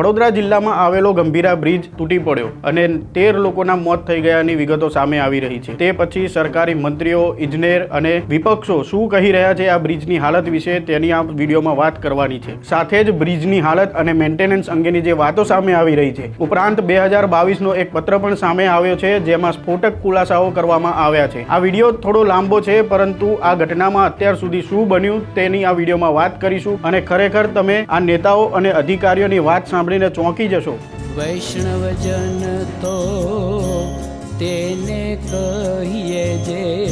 વડોદરા જિલ્લામાં આવેલો ગંભીરા બ્રિજ તૂટી પડ્યો અને તેર લોકોના મોત થઈ ગયાની વિગતો સામે આવી રહી છે. તે પછી સરકારી મંત્રીઓ, ઇજનેર અને વિપક્ષો શું કહી રહ્યા છે આ બ્રિજની હાલત વિશે તેની આ વિડીયોમાં વાત કરવાની છે. સાથે જ બ્રિજની હાલત અને મેન્ટેનન્સ અંગેની જે વાતો સામે આવી રહી છે, ઉપરાંત બે હજાર બાવીસનો એક પત્ર પણ સામે આવ્યો છે, જેમાં સ્ફોટક ખુલાસાઓ કરવામાં આવ્યા છે. આ વીડિયો થોડો લાંબો છે, પરંતુ આ ઘટનામાં અત્યાર સુધી શું બન્યું તેની આ વિડીયોમાં વાત કરીશું અને ખરેખર તમે આ નેતાઓ અને અધિકારીઓની વાત સાંભળીને ચોંકી જશો. વૈષ્ણવજન તો તેને કહીએ જે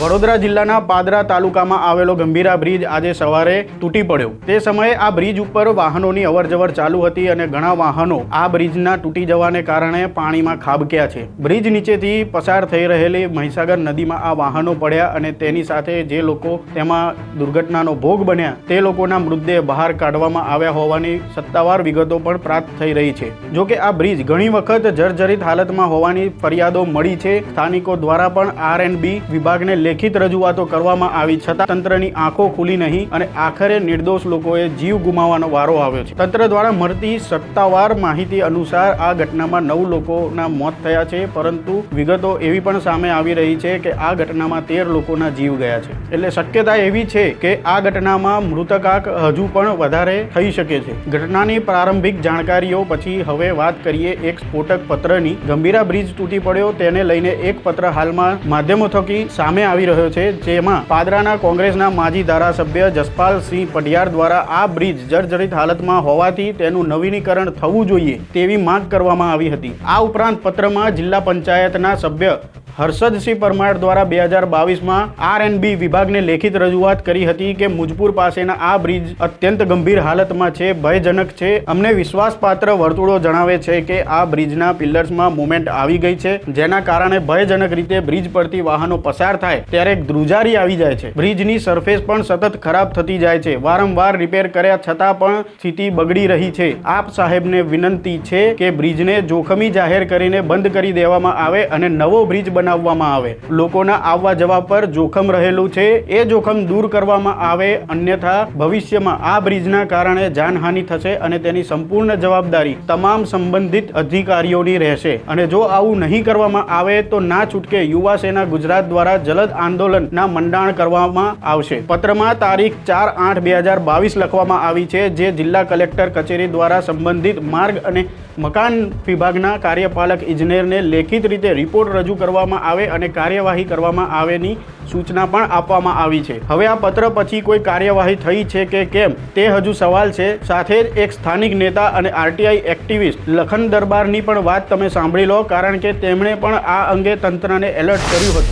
વડોદરા જિલ્લાના પાદરા તાલુકામાં આવેલો ગંભીરા બ્રિજ આજે સવારે તૂટી પડ્યો. તે સમયે આ બ્રિજ ઉપર વાહનોની અવરજવર ચાલુ હતી અને ઘણા વાહનો આ બ્રિજના તૂટી જવાને કારણે પાણીમાં ખાબક્યા છે. બ્રિજ નીચેથી પસાર થઈ રહેલી મહીસાગર નદીમાં આ વાહનો પડ્યા અને તેની સાથે જે લોકો તેમાં દુર્ઘટનાનો ભોગ બન્યા, તે લોકોના મૃતદેહ બહાર કાઢવામાં આવ્યા હોવાની સત્તાવાર વિગતો પણ પ્રાપ્ત થઈ રહી છે. જો કે આ બ્રિજ ઘણી વખત જર્જરિત હાલતમાં હોવાની ફરિયાદો મળી છે. સ્થાનિકો દ્વારા પણ આર એન્ડ બી વિભાગને લેખિત રજૂઆતો કરવામાં આવી છતાં તંત્રની આંખો ખુલી નહીં અને આખરે નિર્દોષ લોકોએ જીવ ગુમાવવાનો વારો આવ્યો છે. તંત્ર દ્વારા મળતી સત્તાવાર માહિતી અનુસાર આ ઘટનામાં નવ લોકોના મોત થયા છે, પરંતુ વિગતો એવી પણ સામે આવી રહી છે કે આ ઘટનામાં તેર લોકોના જીવ ગયા છે. એટલે શક્યતા એવી છે કે આ ઘટનામાં મૃતકાંક હજુ પણ વધારે થઈ શકે છે. ઘટનાની પ્રારંભિક જાણકારીઓ પછી હવે વાત કરીએ એક સ્ફોટક પત્રની. ગંભીરા બ્રિજ તૂટી પડ્યો, તેને લઈને એક પત્ર હાલમાં માધ્યમો થકી સામે આવી રહ્યો છે, જેમાં પાદરાના કોંગ્રેસના માજી ધારાસભ્ય જસપાલસિંહ પઢિયાર દ્વારા આ બ્રિજ જર્જરિત હાલતમાં હોવાથી તેનું નવીનીકરણ થવું જોઈએ તેવી માંગ કરવામાં આવી હતી. આ ઉપરાંત પત્રમાં જિલ્લા પંચાયતના સભ્ય હર્ષદસિંહ પરમાર દ્વારા બે હજાર બાવીસમાં આર એન્ડ બી વિભાગને લેખિત રજૂઆત કરી હતી કે મુજપુર પાસેના આ બ્રિજ અત્યંત ગંભીર હાલતમાં છે, ભયજનક છે. અમને વિશ્વાસપાત્ર વર્તુળો જણાવે છે કે આ બ્રિજના પિલ્લર્સમાં મુવમેન્ટ આવી ગઈ છે, જેના કારણે ભયજનક રીતે બ્રિજ પરથી વાહનો પસાર થાય ત્યારે ધ્રુજારી આવી જાય છે. બ્રિજની સરફેસ પણ સતત ખરાબ થતી જાય છે. વારંવાર રિપેર કર્યા છતાં પણ સ્થિતિ બગડી રહી છે. આપ સાહેબને વિનંતી છે કે બ્રિજને જોખમી જાહેર કરીને બંધ કરી દેવામાં આવે અને નવો બ્રિજ બનાવવામાં આવે. લોકોના આવવા જવા પર જોખમ રહેલું છે. એ જોખમ દૂર કરવામાં આવે, અન્યથા ભવિષ્યમાં આ બ્રિજના કારણે જાનહાનિ થશે અને તેની સંપૂર્ણ જવાબદારી તમામ સંબંધિત અધિકારીઓની રહેશે. અને જો આવું નહીં કરવામાં આવે, તો ના છૂટકે યુવા સેના ગુજરાત દ્વારા જલદ આંદોલનના મંડાણ કરવામાં આવશે. પત્રમાં તારીખ ચાર આઠ બે હજાર બાવીસ લખવામાં આવી છે, જે જિલ્લા કલેક્ટર કચેરી દ્વારા સંબંધિત માર્ગ અને મકાન વિભાગના કાર્યપાલક ઇજનેરને લેખિત રીતે રિપોર્ટ રજૂ કરવામાં આવે અને કાર્યવાહી કરવામાં આવેની સૂચના પણ આપવામાં આવી છે. હવે આ પત્ર પછી કોઈ કાર્યવાહી થઈ છે કે કેમ, તે હજુ સવાલ છે. સાથે જ એક સ્થાનિક નેતા અને આરટીઆઈ એક્ટિવિસ્ટ લખન દરબારની પણ વાત તમે સાંભળી લો, કારણ કે તેમણે પણ આ અંગે તંત્રને એલર્ટ કર્યું હતું.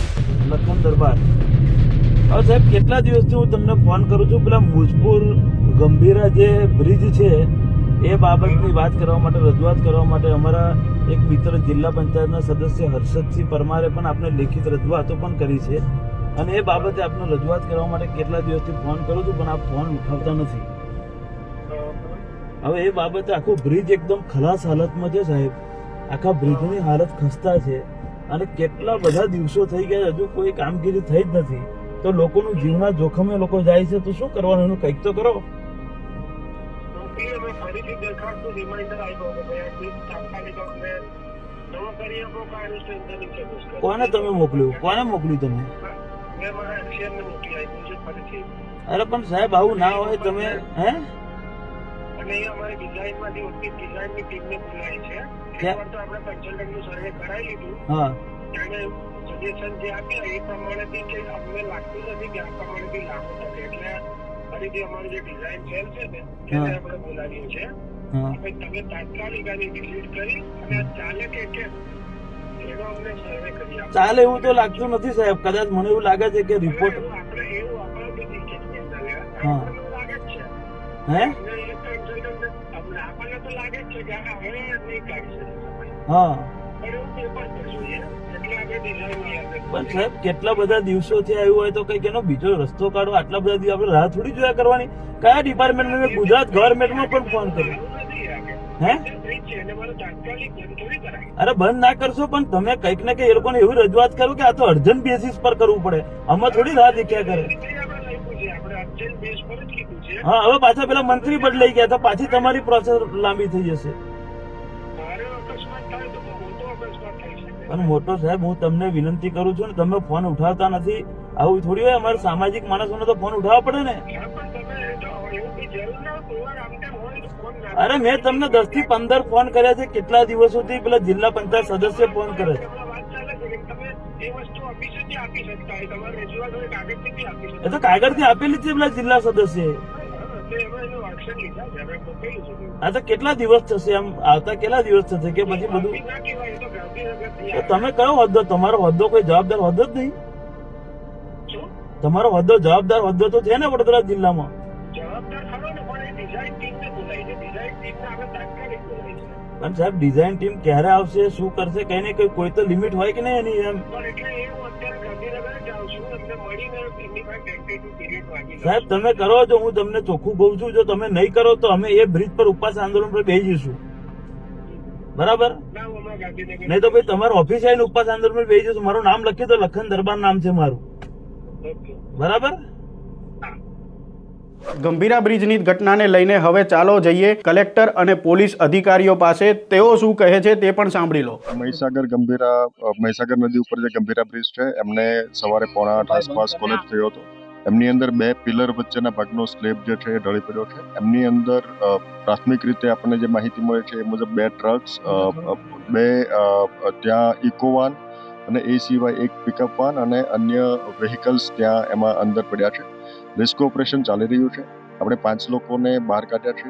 લખન દરબાર. હવે સાહેબ, કેટલા દિવસથી હું તમને ફોન કરું છું? પેલા મુજપુર ગંભીરા જે બ્રિજ છે એ બાબતની વાત કરવા માટે, રજૂઆત કરવા માટે અમારા એક મિત્ર જિલ્લા પંચાયતના સદસ્ય હર્ષદસિંહ પરમારે પણ આપણે લેખિત રજૂઆતો પણ કરી છે. અને એ બાબતે આપને રજૂઆત કરવા માટે કેટલા દિવસથી ફોન કરું છું, પણ આપ ફોન ઉઠાવતા નથી. હવે એ બાબતે આખો બ્રિજ એકદમ ખલાસ હાલતમાં છે સાહેબ. આખા બ્રિજની હાલત ખસ્તા છે. અને કેટલા બધા દિવસો થઈ ગયા હજુ કોઈ કામગીરી થઈ જ નથી. તો લોકોનું જીવના જોખમે લોકો જાય છે, તો શું કરવાનું, એનું કંઈક તો કરો. મોકલી અમે ફરીથી દરખાસ્તનું રિમાઇન્ડર આપ્યો કે ભાઈ આ ક્લિપ તાત્કાલિક અમને નવો કરી આપો કે સ્ટ્રેન્થનિંગ છે. કોને તમે મોકલ્યું? કોને મોકલ્યું તમે? મેં મારા અક્ષયને મોકલી આપ્યું છે ફરીથી. અરે પણ સાહેબ આવું ના હોય તમે હે? અને એ અમારી ડિઝાઇનમાંથી ઉઠી ડિઝાઇનની ટીમને બોલાવી છે. એકવાર તો આપણે કન્સલ્ટન્ટનું સર્વે કરાવી લીધું. હા. ત્યારે સજેશન જે આપ્યા એ પ્રમાણેથી કે અમને લાગતું નથી કે આ પ્રમાણેથી લાગુ થશે એટલે ફરીથી અમારું જે ડિઝાઇન સેલ છે ને એને આપણે બોલાવીએ છીએ. હવે તમે તાત્કાલિક આની વિઝિટ કરી અને ચાલે કે કેમ ચાલે એવું તો લાગતું નથી સાહેબ. કદાચ મને એવું લાગે છે કે રિપોર્ટ આપણે એવું આપણે. હા. આપણને તો લાગે છે. કે હવે નહીં કાઢી શકે. હા. પણ સાહેબ, કેટલા બધા દિવસોથી આવ્યું હોય તો કંઈક એનો બીજો રસ્તો કાઢો. આટલા બધા દિવસ આપણે રાહ થોડી જોયા કરવાની. કયા ડિપાર્ટમેન્ટ મેં? ગુજરાત ગવર્મેન્ટમાં પણ ફોન કર્યો. હે? અરે બંધ ના કરશો, પણ તમે કંઈક ને કંઈક એ લોકોને એવી રજૂઆત કરો કે આ તો અર્જન્ટ બેસિસ પર કરવું પડે. આમાં થોડી રાહ દેખ્યા કરે. હા, હવે પાછા પેલા મંત્રી બદલાઈ ગયા તો પાછી તમારી પ્રોસેસ લાંબી થઈ જશે. અને મોટો સાહેબ, હું તમને વિનંતી કરું છું ને તમે ફોન ઉઠાવતા નથી. આવું થોડી હોય, અમારે સામાજિક માણસોને તો ફોન ઉઠાવવા પડે ને. પણ અરે, મેં તમને દસથી પંદર ફોન કર્યા છે, કેટલા દિવસોથી પેલા જિલ્લા પંચાયત સદસ્ય ફોન કરે છે? એ તો કાગળ કાગળથી આપેલી છે પેલા જિલ્લા સદસ્ય. હા, તો. આ તો કેટલા દિવસ થશે આમ આવતા કેટલા દિવસ થશે કે પછી બધું? તમે કયો હોદ્દો? તમારો હોદ્દો કોઈ જવાબદાર હોદ્દો જ નહીં? તમારો હોદ્દો જવાબદાર હોદ્દો તો છે ને વડોદરા જિલ્લામાં. પણ સાહેબ ડિઝાઇન ટીમ ક્યારે આવશે? શું કરશે? કઈ ને કઈ કોઈ તો લિમિટ હોય કે નહીં એની એમ પણ એટલે એ હું અત્યારે ગાંધીનગર જ આવું છું એમને મળીને એમની પાસે ટેન્ટેટિવ પીરિયડ માંગી લઉં સાહેબ તમે કરો છો હું તમને ચોખ્ખું કહું છું જો તમે નહીં કરો તો અમે એ બ્રિજ પર ઉપવાસ આંદોલન પર બેસી જઈશું. બરાબર? નહીં તો ભાઈ તમારું ઓફિસ આવીને ઉપવાસ આંદોલન પર બેસી જઈશું. મારું નામ લખ્યું તો લખન દરબાર નામ છે મારું. બરાબર? ગંભીરા બ્રિજની ઘટનાને લઈને હવે ચાલો જઈએ કલેક્ટર અને પોલીસ અધિકારીઓ પાસે. તેઓ શું કહે છે તે પણ સાંભળી લો. મહીસાગર ગંભીરા મહીસાગર નદી ઉપર જે ગંભીરા બ્રિજ છે એમને સવારે પોણા આઠ આસપાસ કોલેજ થયો હતો. એમની અંદર બે પિલર વચ્ચેના ભાગનો સ્લેબ જે છે એ ઢળી પડ્યો છે. એમની અંદર પ્રાથમિક રીતે આપણને જે માહિતી મળે છે એ મુજબ બે ટ્રક્સ બે ત્યાં ઇકોવાન અને એ સિવાય એક પિકઅપ વાન અને અન્ય વેહિકલ્સ ત્યાં એમાં અંદર પડ્યા છે. રેસ્ક્યુ ઓપરેશન ચાલી રહ્યું છે. આપણે પાંચ લોકોને બહાર કાઢ્યા છે.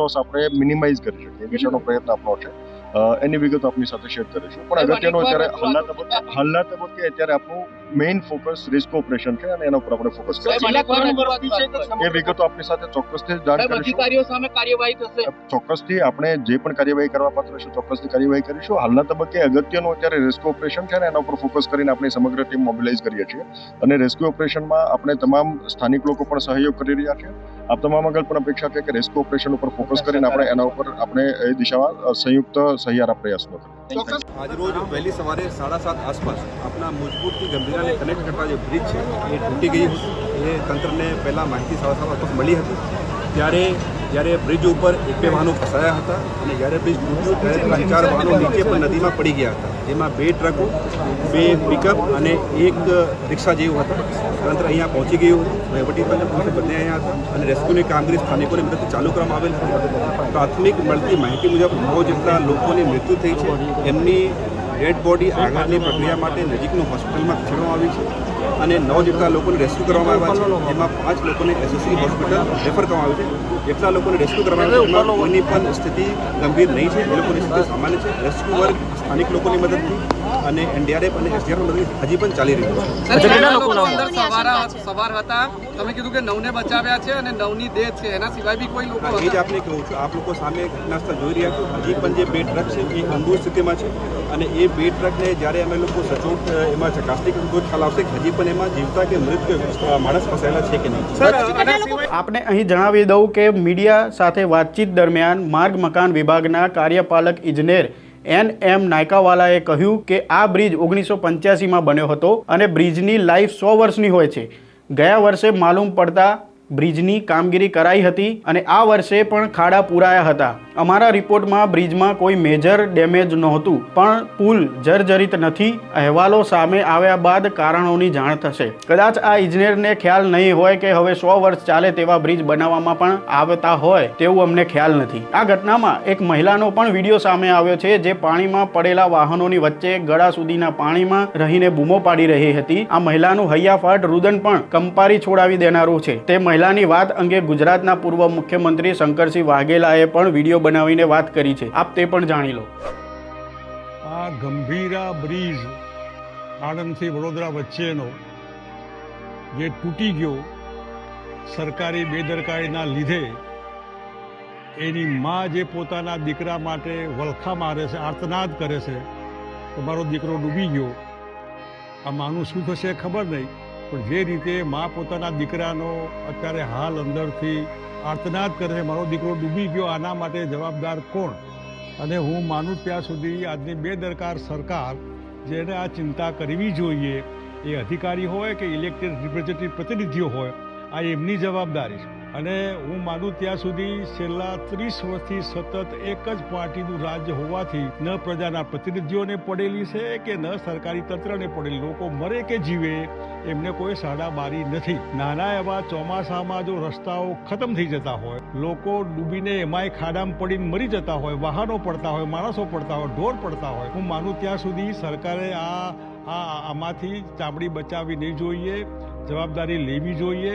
લોસ આપણે મિનિમાઇઝ કરી શકીએ. એ વિશેનો પ્રયત્ન આપણો છે. એની વિગતો આપની સાથે શેર કરીશું. પણ અગત્યનો અત્યારે હાલના તબક્કે હાલના તબક્કે અત્યારે આપણું મેઇન ફોકસ રિસ્ક ઓપરેશન છે અને એના ઉપર આપણે ફોકસ કરીશું. એ વિગતો આપની સાથે ચોક્કસથી જાણ કરીશું. સામે કાર્યવાહી થશે. ચોક્કસથી આપણે જે પણ કાર્યવાહી કરવા પાત્ર છે ચોક્કસથી કાર્યવાહી કરીશું. હાલના તબક્કે અગત્યનો અત્યારે રેસ્ક્યુ ઓપરેશન છે ને એના ઉપર ફોકસ કરીને આપણી સમગ્ર ટીમ મોબિલાઇઝ કરીએ છીએ. અને રેસ્ક્યુ ઓપરેશનમાં આપણે તમામ સ્થાનિક લોકો પણ સહયોગ કરી રહ્યા છે. આપ તમામ આગળ પણ અપેક્ષા છે કે રેસ્ક્યુ ઓપરેશન ઉપર ફોકસ કરીને આપણે એના ઉપર આપણે એ દિશામાં સંયુક્ત સહિયારા પ્રયાસો કરીએ આજરોજ વહેલી સવારે સાડા સાત આસપાસ આપણા મુજપુરથી ગંભીરાને કનેક્ટ કરતા જે બ્રિજ છે એ તૂટી ગઈ હતી. એ તંત્રને પહેલાં માહિતી સાડા સાત આસપાસ મળી હતી. ત્યારે જ્યારે બ્રિજ ઉપર એક બે વાહનો ફસાયા હતા અને જ્યારે બ્રિજ તૂટ્યું ત્યારે ત્રણ ચાર વાહનો નીચે પણ નદીમાં પડી ગયા હતા. જેમાં બે ટ્રકો, બે પિકઅપ અને એક રિક્ષા જેવું હતા. તંત્ર અહીંયા પહોંચી ગયું. હતું વહીવટી તંત્ર પોલીસ બંને અહીંયા હતા અને રેસ્ક્યુની કામગીરી સ્થાનિકોની મદદથી ચાલુ કરવામાં આવેલ પ્રાથમિક મળતી માહિતી મુજબ નવ જેટલા લોકોની મૃત્યુ થઈ છે. એમની ડેડ બોડી આગળની પ્રક્રિયા માટે નજીકનું હોસ્પિટલમાં ખસેડવામાં આવી છે અને નવ જેટલા લોકોને રેસ્ક્યુ કરવામાં આવ્યા છે. જેમાં પાંચ લોકોને એસએસસી હોસ્પિટલ રેફર કરવામાં આવ્યું છે. જેટલા લોકોને રેસ્ક્યુ કરવામાં આવ્યા એમાં કોઈની પણ સ્થિતિ ગંભીર નહીં છે. એ લોકોની સ્થિતિ સામાન્ય છે. રેસ્ક્યુ વર્ગ સ્થાનિક લોકોની મદદથી અને એનડીઆરએફ અને એસડીઆરની મદદથી હજી પણ ચાલી રહ્યું છે. સવાર સવાર હતા? તમે કીધું કે નવને બચાવ્યા છે અને નવની ડેથ છે. એના સિવાય બી કોઈ લોકો એ જ આપને કહું છું. આપ લોકો સામે ઘટનાસ્થળ જોઈ રહ્યા છો. હજી પણ જે બે ટ્રક છે એ ગંભીર સ્થિતિમાં છે અને એ બે ટ્રકને જ્યારે અમે લોકો સચોટ એમાં ચકાસણી કરીશું તો ખ્યાલ આવશે કે હજી પણ એમાં જીવતા કે મૃત માણસ ફસાયેલા છે કે નહીં? આપને અહીં જણાવી દઉં કે મીડિયા સાથે વાતચીત દરમિયાન માર્ગ મકાન વિભાગના કાર્યપાલક ઇજનેર એન એમ નાયકાવાલાએ કહ્યું કે આ બ્રિજ ઓગણીસો પંચ્યાસીમાં બન્યો હતો અને બ્રિજની લાઈફ સો વર્ષની હોય છે. ગયા વર્ષે માલુમ પડતા બ્રિજની કામગીરી કરાઈ હતી અને આ વર્ષે પણ ખાડા પૂરાયા હતા. અમારા રિપોર્ટમાં બ્રિજમાં કોઈ મેજર ડેમેજ નહોતું, પણ પુલ જર્જરિત નથી. અહેવાલો સામે આવ્યા બાદ કારણોની જાણ થશે. કદાચ આ ઇજનેરને ખ્યાલ નહીં હોય કે હવે સો વર્ષ ચાલે તેવા બ્રિજ બનાવવામાં પણ આવતા હોય, તેવું અમને ખ્યાલ નથી. આ ઘટનામાં એક મહિલાનો પણ વીડિયો સામે આવ્યો છે, જે પાણીમાં પડેલા વાહનોની વચ્ચે ગળા સુધીના પાણીમાં રહીને બૂમો પાડી રહી હતી. આ મહિલાનું હૈયાફાટ રુદન પણ કંપારી છોડાવી દેનારું છે. તે મહિલાની વાત અંગે ગુજરાતના પૂર્વ મુખ્યમંત્રી શંકરસિંહ વાઘેલાએ પણ વીડિયો બનાવીને વાત કરી છે. આપ તે પણ જાણી લો. આ ગંભીરા બ્રિજ આણંદથી વડોદરા વચ્ચેનો જે તૂટી ગયો સરકારી બેદરકારીના લીધે એની મા જે પોતાના દીકરા માટે વલખા મારે છે, આર્તનાદ કરે છે કે મારો દીકરો ડૂબી ગયો. આ માનું શું થશે ખબર નહીં, પણ જે રીતે મા પોતાના દીકરાનો અત્યારે હાલ અંદરથી આર્તનાદ કરે મારો દીકરો ડૂબી ગયો, આના માટે જવાબદાર કોણ? અને હું માનું ત્યાં સુધી આજની બેદરકાર સરકાર જેને આ ચિંતા કરવી જોઈએ, એ અધિકારી હોય કે ઇલેક્ટેડ રિપ્રેઝેન્ટેટિવ પ્રતિનિધિઓ હોય, આ એમની જવાબદારી છે. અને હું માનું ત્યાં સુધી છેલ્લા ત્રીસ વર્ષથી સતત એક જ પાર્ટીનું રાજ્ય હોવાથી ન પ્રજાના પ્રતિનિધિઓને પડેલી છે કે ન સરકારી તંત્રને પડેલી લોકો મરે કે જીવે, એમને કોઈ સાડા બારી નથી. નાના એવા ચોમાસામાં જો રસ્તાઓ ખતમ થઈ જતા હોય, લોકો ડૂબીને એમાંય ખાડામાં પડીને મરી જતા હોય, વાહનો પડતા હોય, માણસો પડતા હોય, ઢોર પડતા હોય, હું માનું ત્યાં સુધી સરકારે આ આ, આમાંથી ચામડી બચાવી નહીં જોઈએ, જવાબદારી લેવી જોઈએ.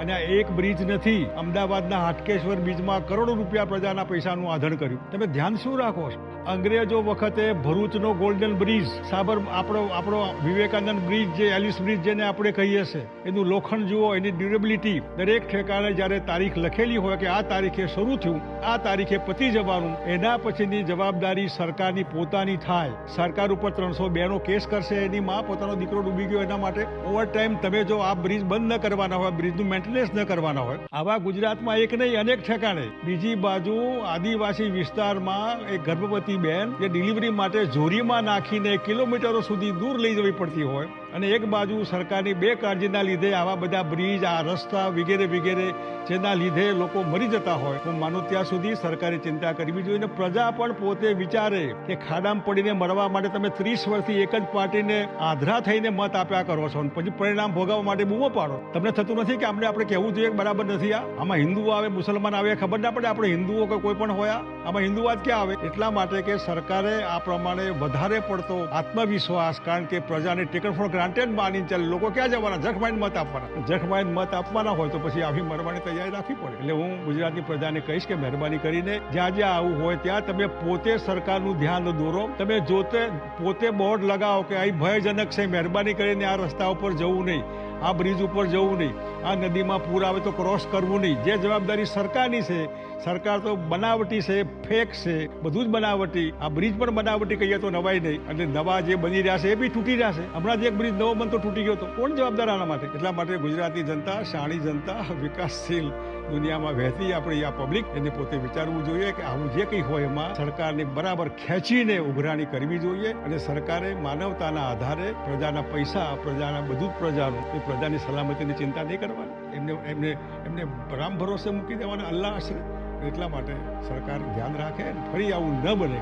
અને આ એક બ્રિજ નથી. અમદાવાદના હાટકેશ્વર બ્રિજમાં કરોડો રૂપિયા પ્રજાના પૈસાનું આધણ કર્યું. તમે ધ્યાન શું રાખો અંગ્રેજો વખતે ભરૂચનો ગોલ્ડન બ્રિજ સાબર આપણો આપણો વિવેકાનંદ બ્રિજ જે એલિસ બ્રિજ જેને આપણે કહીએ છીએ એનું લોખંડ જુઓ, એની ડ્યુરેબિલિટી દરેક ઠેકાણે જ્યારે તારીખ લખેલી હોય કે આ તારીખે શરૂ થયું, આ તારીખે પતી જવાનું, એના પછીની જવાબદારી સરકારની પોતાની થાય. સરકાર ઉપર ત્રણસો બે નો કેસ કરશે, એની માં પોતાનો દીકરો ડૂબી ગયો એના માટે. ઓવર ટાઈમ તમે જો આ બ્રિજ બંધ ન કરવાના હોય બ્રિજનું મેન્ટેનન્સ ન કરવાના હોય. આવા ગુજરાતમાં એક નહીં, અનેક ઠેકાણે. બીજી બાજુ આદિવાસી વિસ્તારમાં એક ગર્ભવતી બેન જે ડિલિવરી માટે ઝોરીમાં નાખીને કિલોમીટરો સુધી દૂર લઈ જવી પડતી હોય. અને એક બાજુ સરકારની બેકાળજીના લીધે આવા બધા બ્રિજ, આ રસ્તા વગેરે વગેરે જેના લીધે લોકો મરી જતા હોય. હું માનું ત્યાં સુધી સરકારે ચિંતા કરવી જોઈએ અને પ્રજા પણ પોતે વિચારે કે ખાડામાં પડીને મરવા માટે તમે ત્રીસ વર્ષથી એક જ પાર્ટીને આધરા થઈને મત આપ્યા કરો છો પછી પરિણામ ભોગવવા માટે બૂમો પાડો. તમને થતું નથી કે આપણે આપણે કહેવું જોઈએ બરાબર નથી આ? આમાં હિન્દુઓ આવે, મુસલમાન આવે ખબર ના પડે આપણે હિન્દુઓ કે કોઈ પણ હોયા આમાં હિન્દુવાદ ક્યાં આવે? એટલા માટે કે સરકારે આ પ્રમાણે વધારે પડતો આત્મવિશ્વાસ, કારણ કે પ્રજાને ટિકટ ફોર ગ્રાન્ટેડ માની ચાલે લોકો ક્યાં જવાના? જખમાઈને મત આપવાના. જખમાઈને મત આપવાના હોય તો પછી આવી મરવાની તૈયારી રાખવી પડે. એટલે હું ગુજરાતની પ્રજાને કહીશ કે મહેરબાની કરીને જ્યાં જ્યાં આવું હોય ત્યાં તમે પોતે સરકારનું ધ્યાન દોરો. તમે જોતે પોતે બોર્ડ લગાવો કે અહીં ભયજનક છે, મહેરબાની કરીને આ રસ્તા ઉપર જવું નહીં. આ બ્રિજ ઉપર જવું નહીં. આ નદીમાં પૂર આવે તો ક્રોસ કરવું નહીં. જે જવાબદારી સરકારની છે, સરકાર તો બનાવટી છે, ફેક છે, બધું જ બનાવટી. આ બ્રિજ પણ બનાવટી કહીએ તો નવાય નહીં. અને નવા જે બની રહ્યા છે એ બી તૂટી રહ્યા છે. હમણાં જ એક બ્રિજ નવો બનતો તૂટી ગયો તો કોણ જવાબદાર આના માટે? એટલા માટે ગુજરાતની જનતા શાણી જનતા, વિકાસશીલ દુનિયામાં વહેતી આપણે આ પબ્લિક એને પોતે વિચારવું જોઈએ કે આવું જે કંઈ હોય એમાં સરકારને બરાબર ખેંચીને ઉઘરાણી કરવી જોઈએ અને સરકારે માનવતાના આધારે પ્રજાના પૈસા, પ્રજાના બધું જ પ્રજાનું, એ પ્રજાની સલામતીની ચિંતા નહીં કરવાની. એમને એમને એમને રામ ભરોસે મૂકી દેવાના અલ્લાહ આશરે. એટલા માટે સરકાર ધ્યાન રાખે ફરી આવું ન બને.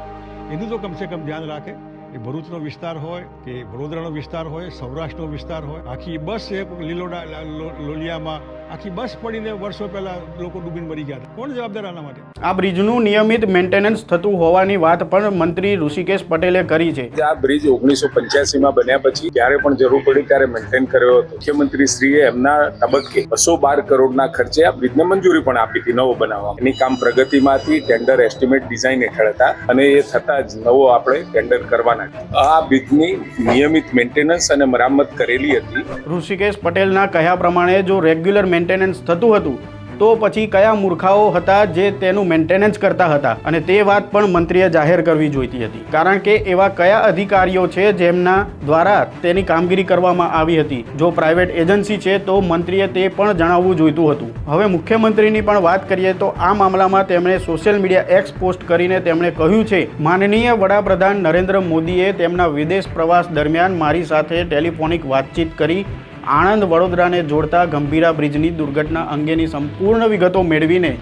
એનું તો કમસે કમ ધ્યાન રાખે. એ ભરૂચનો વિસ્તાર હોય કે વડોદરાનો વિસ્તાર હોય, સૌરાષ્ટ્રનો વિસ્તાર હોય, આખી બસ એક લીલોડા લોલિયામાં આખી બસ પડીને વર્ષો પહેલા લોકો ડૂબીને મરી ગયા હતા. કોણ જવાબદાર આના માટે? આ બ્રિજનું નિયમિત મેન્ટેનન્સ થતું હોવાની વાત પણ મંત્રી ઋષિકેશ પટેલે કરી છે. આ બ્રિજ ઓગણીસો પંચ્યાસીમાં બન્યા પછી જ્યારે પણ જરૂર પડી ત્યારે મેન્ટેન કર્યો હતો. મુખ્યમંત્રી શ્રીએ એમના તબક્કે બસો બાર કરોડના ખર્ચે આ બ્રિજને મંજૂરી પણ આપી હતી નવો બનાવવા. એની કામ પ્રગતિમાંથી ટેન્ડર એસ્ટિમેટ ડિઝાઇન હેઠળ હતા અને એ થતા જ નવો આપણે ટેન્ડર કરવાના આ બ્રિજની નિયમિત મેન્ટેનન્સ અને મરામત કરેલી હતી. ઋષિકેશ પટેલના કહ્યા પ્રમાણે જો રેગ્યુલર મેન્ટેનન્સ થતું હતું તો પછી કયા મૂર્ખાઓ હતા જે તેનું મેન્ટેનન્સ કરતા હતા? અને તે વાત પણ મંત્રીએ જાહેર કરવી જોઈતી હતી. કારણ કે એવા કયા અધિકારીઓ છે જેમના દ્વારા તેની કામગીરી કરવામાં આવી હતી? જો પ્રાઇવેટ એજન્સી છે તો મંત્રીએ તે પણ જણાવવું જોઈતું હતું. હવે મુખ્યમંત્રીની પણ વાત કરીએ તો આ મામલામાં તેમણે સોશિયલ મીડિયા એક્સ પોસ્ટ કરીને તેમણે કહ્યું છે, માનનીય વડાપ્રધાન નરેન્દ્ર મોદીએ તેમના વિદેશ પ્રવાસ દરમિયાન મારી સાથે ટેલિફોનિક વાતચીત કરી આણંદ વડોદરાને જોડતા ગંભીરા બ્રિજની દુર્ઘટના અંગેની સંપૂર્ણ વિગતો મેળવીને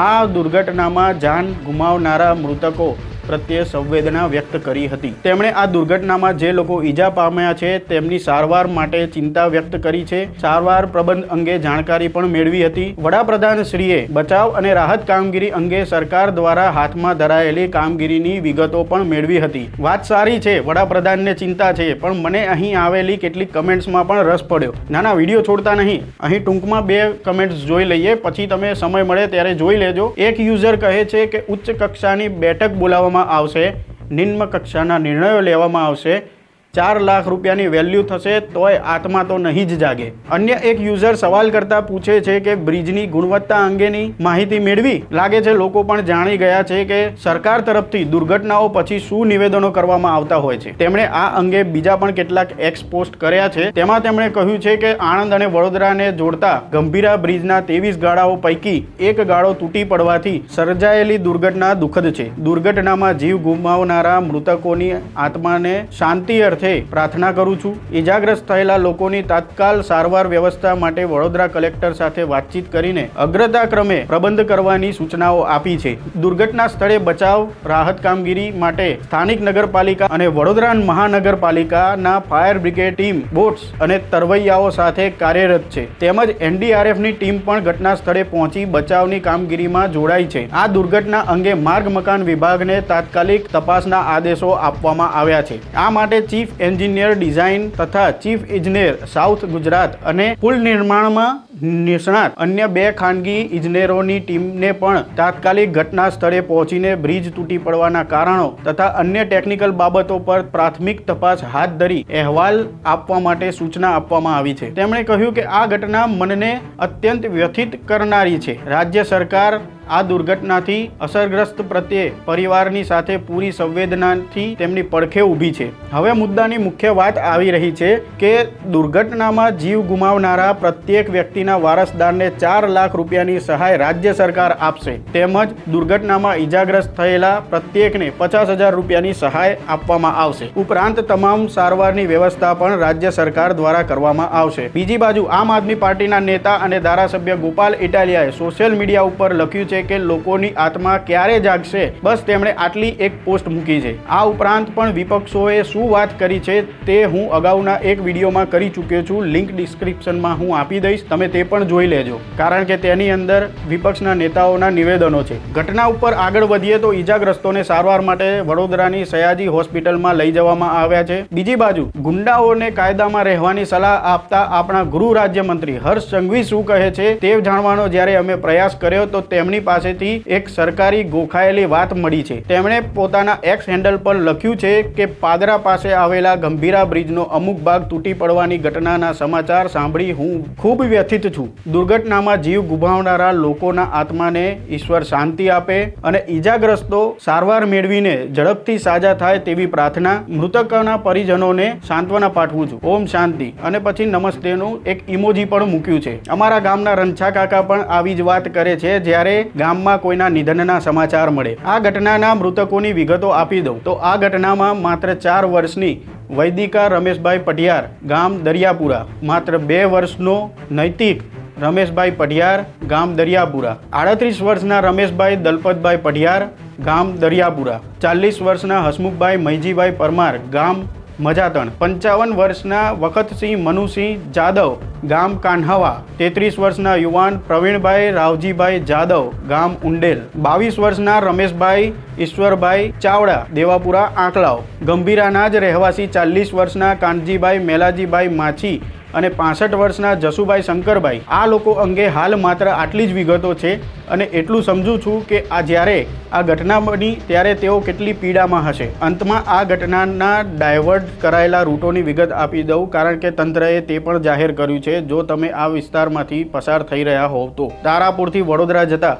આ દુર્ઘટનામાં જાન ગુમાવનારા મૃતકો પ્રત્યે સંવેદના વ્યક્ત કરી હતી. તેમણે આ દુર્ઘટનામાં જે લોકો ઈજા પામ્યા છે, તેમની સારવાર માટે ચિંતા વ્યક્ત કરી છે. સારવાર પ્રબંધ અંગે જાણકારી પણ મેળવી હતી. વડાપ્રધાન શ્રીએ બચાવ અને રાહત કામગીરી અંગે સરકાર દ્વારા હાથમાં ધરાયેલી કામગીરીની વિગતો પણ મેળવી હતી. વાત સારી છે, વડાપ્રધાનને ચિંતા છે, પણ મને અહીં આવેલી કેટલીક કમેન્ટ્સમાં પણ રસ પડ્યો. ના ના વીડિયો છોડતા નહીં. અહીં ટૂંકમાં બે કમેન્ટ્સ જોઈ લઈએ, પછી તમે સમય મળે ત્યારે જોઈ લેજો. એક યુઝર કહે છે કે ઉચ્ચ કક્ષાની બેઠક બોલાવવામાં આવશે. નિમ્ન કક્ષાના નિર્ણયો લેવામાં આવશે. ચાર લાખ રૂપિયાની વેલ્યુ થશે તોય આત્મા તો નહીં જ જાગે. અન્ય એક યુઝર સવાલ કરતા પૂછે છે કે બ્રિજની ગુણવત્તા અંગેની માહિતી મેળવી? લાગે છે લોકો પણ જાણી ગયા છે કે સરકાર તરફથી દુર્ઘટનાઓ પછી શું નિવેદનો કરવામાં આવતા હોય છે. તેમણે આ અંગે બીજા પણ કેટલાક એક્સ પોસ્ટ કર્યા છે. તેમાં તેમણે કહ્યું છે કે આણંદ અને વડોદરાને જોડતા ગંભીરા બ્રિજના ત્રેવીસ ગાળાઓ પૈકી એક ગાળો તૂટી પડવાથી સર્જાયેલી દુર્ઘટના દુઃખદ છે. દુર્ઘટનામાં જીવ ગુમાવનારા મૃતકોની આત્માને શાંતિ અર્થે પ્રાર્થના કરું છું. ઈજાગ્રસ્ત થયેલા લોકોની તાત્કાલ સારવાર વ્યવસ્થા માટે વડોદરા કલેક્ટર સાથે વાતચીત કરીને અગ્રતા ક્રમે પ્રબંધ કરવાની સૂચનાઓ આપી છે. દુર્ઘટના સ્થળે બચાવ, રાહત કામગીરી માટે સ્થાનિક નગરપાલિકા અને વડોદરા મહાનગરપાલિકાના ફાયર બ્રિગેડ ટીમ, બોટ્સ અને તરવૈયાઓ સાથે કાર્યરત છે. તેમજ એનડીઆરએફની ટીમ પણ ઘટના સ્થળે પહોંચી બચાવની કામગીરીમાં જોડાઈ છે. આ દુર્ઘટના અંગે માર્ગ મકાન વિભાગને તાત્કાલિક તપાસના આદેશો આપવામાં આવ્યા છે. આ માટે ચીફ એન્જિનિયર, ડિઝાઇન તથા ચીફ ઇજનેર સાઉથ ગુજરાત અને પુલ નિર્માણમાં નિષ્ણાત. અન્ય બે ખાનગી ઇજનેરોની ટીમને પણ તાત્કાલિક ઘટના સ્થળે પહોંચીને બ્રિજ તૂટી પડવાના કારણો તથા અન્ય ટેકનિકલ બાબતો પર પ્રાથમિક તપાસ હાથ ધરી અહેવાલ આપવા માટે સૂચના આપવામાં આવી છે. તેમણે કહ્યું કે આ ઘટના મનને અત્યંત વ્યથિત કરનારી છે. રાજ્ય સરકાર આ દુર્ઘટનાથી અસરગ્રસ્ત પ્રત્યે પરિવારની સાથે પૂરી સંવેદનાથી તેમની પડખે ઊભી છે. હવે મુદ્દાની મુખ્ય વાત આવી રહી છે કે દુર્ઘટનામાં જીવ ગુમાવનારા પ્રત્યેક વ્યક્તિના વારસદારને ચાર લાખ રૂપિયાની સહાય રાજ્ય સરકાર આપશે. તેમજ દુર્ઘટનામાં ઈજાગ્રસ્ત થયેલા પ્રત્યેકને પચાસ હજાર રૂપિયાની સહાય આપવામાં આવશે. ઉપરાંત તમામ સારવારની વ્યવસ્થા પણ રાજ્ય સરકાર દ્વારા કરવામાં આવશે. બીજી બાજુ આમ આદમી પાર્ટીના નેતા અને ધારાસભ્ય ગોપાલ ઇટાલિયાએ સોશિયલ મીડિયા ઉપર લખ્યું છે કે લોકોની આત્મા ક્યારે જાગશે? બસ તેમણે આટલી એક પોસ્ટ મૂકી છે. આ ઉપરાંત પણ વિપક્ષોએ શું વાત કરી છે તે હું અગાઉના એક વિડીયોમાં કરી ચૂક્યો છું. લિંક ડિસ્ક્રિપ્શનમાં હું આપી દઈશ. તમે તે પણ જોઈ લેજો. કારણ કે તેની અંદર વિપક્ષના નેતાઓના નિવેદનો છે. ઘટના ઉપર આગળ વધીએ તો ઈજાગ્રસ્તોને સારવાર માટે વડોદરાની સયાજી હોસ્પિટલમાં લઈ જવામાં આવ્યા છે. બીજી બાજુ, ગુંડાઓને કાયદામાં રહેવાની સલાહ આપતા આપણા ગૃહ રાજ્યમંત્રી હર્ષ સંઘવી શું કહે છે તે જાણવાનો જ્યારે અમે પ્રયાસ કર્યો તો તેમની પાસેથી એક સરકારી ગોખાયેલી વાત મળી છે. તેમણે પોતાના એક્સ હેન્ડલ પર લખ્યું છે કે, પાદરા પાસે આવેલા ગંભીરા બ્રિજનો અમુક ભાગ તૂટી પડવાની ઘટનાના સમાચાર સાંભળી હું ખૂબ વ્યથિત છું. દુર્ઘટનામાં જીવ ગુમાવનારા લોકોના આત્માને ઈશ્વર શાંતિ આપે અને ઈજાગ્રસ્તો સારવાર મેળવીને ઝડપથી સાજા થાય તેવી પ્રાર્થના મૃતકોના પરિજનોને સાંત્વના પાઠવું છું. ઓમ શાંતિ. અને પછી નમસ્તેનું એક ઇમોજી પણ મૂક્યું છે. અમારા ગામના રંછા કાકા પણ આવી જ વાત કરે છે જ્યારે ગામમાં કોઈના નિધનના સમાચાર મળે. આ ઘટનાના મૃતકોની વિગતો આપી દઉં. તો આ ઘટનામાં માત્ર ચાર વર્ષની વૈદિકા રમેશભાઈ પઢિયાર ગામ દરિયાપુરા. માત્ર બે વર્ષનો નૈતિક રમેશભાઈ પઢિયાર ગામ દરિયાપુરા. આડત્રીસ વર્ષના રમેશભાઈ દલપતભાઈ પઢિયાર ગામ દરિયાપુરા. ચાલીસ વર્ષના હસમુખભાઈ મૈજીભાઈ પરમાર ગામ મજાતણ. પંચાવન વર્ષના વખતસિંહ મનુસિંહ જાદવ, ગામ કાન્હાવા. તેત્રીસ વર્ષના યુવાન પ્રવીણભાઈ રાવજીભાઈ જાદવ, ગામ ઉંડેલ. બાવીસ વર્ષના રમેશભાઈ ઈશ્વરભાઈ ચાવડા, દેવાપુરા આંકલાવ. ગંભીરાના જ રહેવાસી ચાલીસ વર્ષના કાનજીભાઈ મેલાજીભાઈ માછી અને પાસઠ વર્ષના જસુભાઈ શંકરભાઈ, આ લોકો અંગે હાલ માત્ર આટલી જ વિગતો છે અને એટલું સમજું છું કે આ જ્યારે આ ઘટના બની ત્યારે તેઓ કેટલી પીડામાં હશે. અંતમાં આ ઘટનાના ડાયવર્ટ કરાયેલા રૂટોની વિગત આપી દઉં કારણ કે તંત્રએ તે પણ જાહેર કર્યું છે, જો તમે આ વિસ્તારમાંથી પસાર થઈ રહ્યા હોવ તો. તારાપુરથી વડોદરા જતા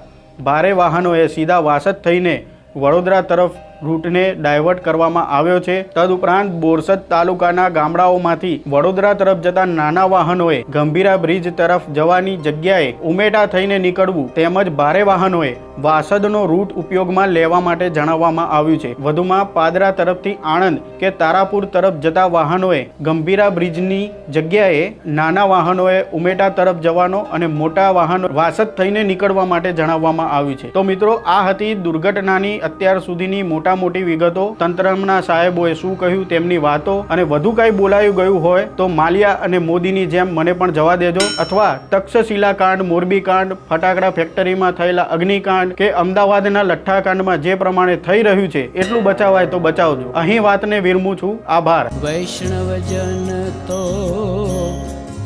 ભારે વાહનોએ સીધા વાસદ થઈને વડોદરા તરફ રૂટને ડાયવર્ટ કરવામાં આવ્યો છે. તદુપરાંત બોરસદ તાલુકાના ગામડાઓમાંથી વડોદરા તરફ જતા નાના વાહનોએ ગંભીરા બ્રિજ તરફ જવાની જગ્યાએ ઉમેટા થઈને નીકળવું તેમજ ભારે વાહનોએ વાસદનો રૂટ ઉપયોગમાં લેવા માટે જણાવવામાં આવ્યું છે. વધુમાં પાદરા તરફથી આણંદ કે તારાપુર તરફ જતા વાહનોએ ગંભીરા બ્રિજની જગ્યાએ નાના વાહનોએ ઉમેટા તરફ જવાનો અને મોટા વાહનો વાસદ થઈને નીકળવા માટે જણાવવામાં આવ્યું છે. તો મિત્રો, આ હતી દુર્ઘટનાની અત્યાર સુધીની મોટા મોટી વિગતો તંત્રના સાહેબોએ શું કહ્યું તેમની વાતો અને વધુ કાંઈ બોલાયું ગયું હોય તો માલિયા અને મોદીની જેમ મને પણ જવા દેજો અથવા તક્ષશિલા કાંડ, મોરબી કાંડ, ફટાકડા ફેક્ટરીમાં થયેલા અગ્નિકાંડ કે અમદાવાદના લઠ્ઠાકાંડમાં જે પ્રમાણે થઈ રહ્યું છે એટલું બચાવાય તો બચાવજો. અહીં વાતને વિરમું છું. આભાર. વૈષ્ણવજન તો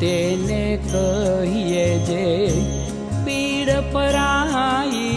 તેને કહીએ જે પીડ પરાઈ